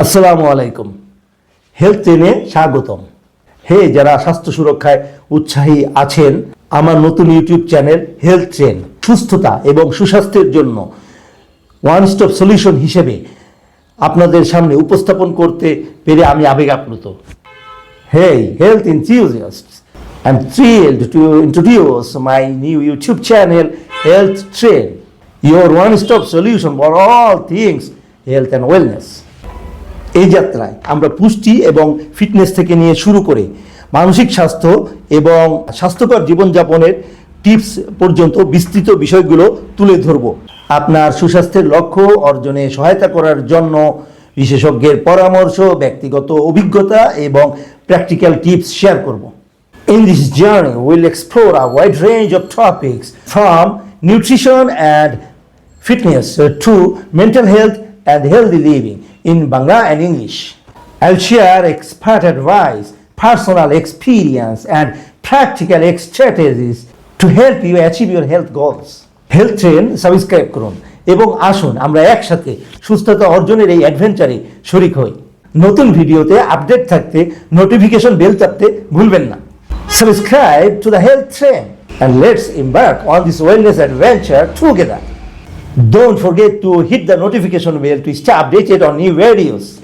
আসসালামু আলাইকুম হেলথ ট্রেনে স্বাগতম হে যারা স্বাস্থ্য সুরক্ষায় উৎসাহী আছেন আমার নতুন ইউটিউব চ্যানেল হেলথ ট্রেন সুস্থতা এবং সুস্বাস্থ্যের জন্য ওয়ান স্টপ সলিউশন হিসেবে আপনাদের সামনে উপস্থাপন করতে পেরে আমি আবেগ আপ্লুত Hey, health enthusiasts! I'm thrilled to introduce my new YouTube channel, Health Train, your one-stop solution for all things health and wellness. এই যাত্রায় আমরা পুষ্টি এবং ফিটনেস থেকে নিয়ে শুরু করে মানসিক স্বাস্থ্য এবং স্বাস্থ্যকর জীবনযাপনের টিপস পর্যন্ত বিস্তৃত বিষয়গুলো তুলে ধরব। আপনার সুস্বাস্থ্যের লক্ষ্য অর্জনে সহায়তা করার জন্য বিশেষজ্ঞের পরামর্শ ব্যক্তিগত অভিজ্ঞতা এবং প্র্যাকটিক্যাল টিপস শেয়ার করব। This journey, we'll explore a wide range of topics from nutrition and fitness uh, to mental health and healthy living in Bangla and English. I'll share expert advice, personal experience, and practical strategies to help you achieve your health goals. Health train subscribe করুন এবং আসুন আমরা একসাথে সুস্থতা অর্জনের এই অ্যাডভেঞ্চারে শরিক হই নতুন ভিডিওতে আপডেট থাকতে নোটিফিকেশন বেল চাপতে ভুলবেন না subscribe to the health train and let's embark on this wellness adventure together. Don't forget to hit the notification bell to stay updated on new videos.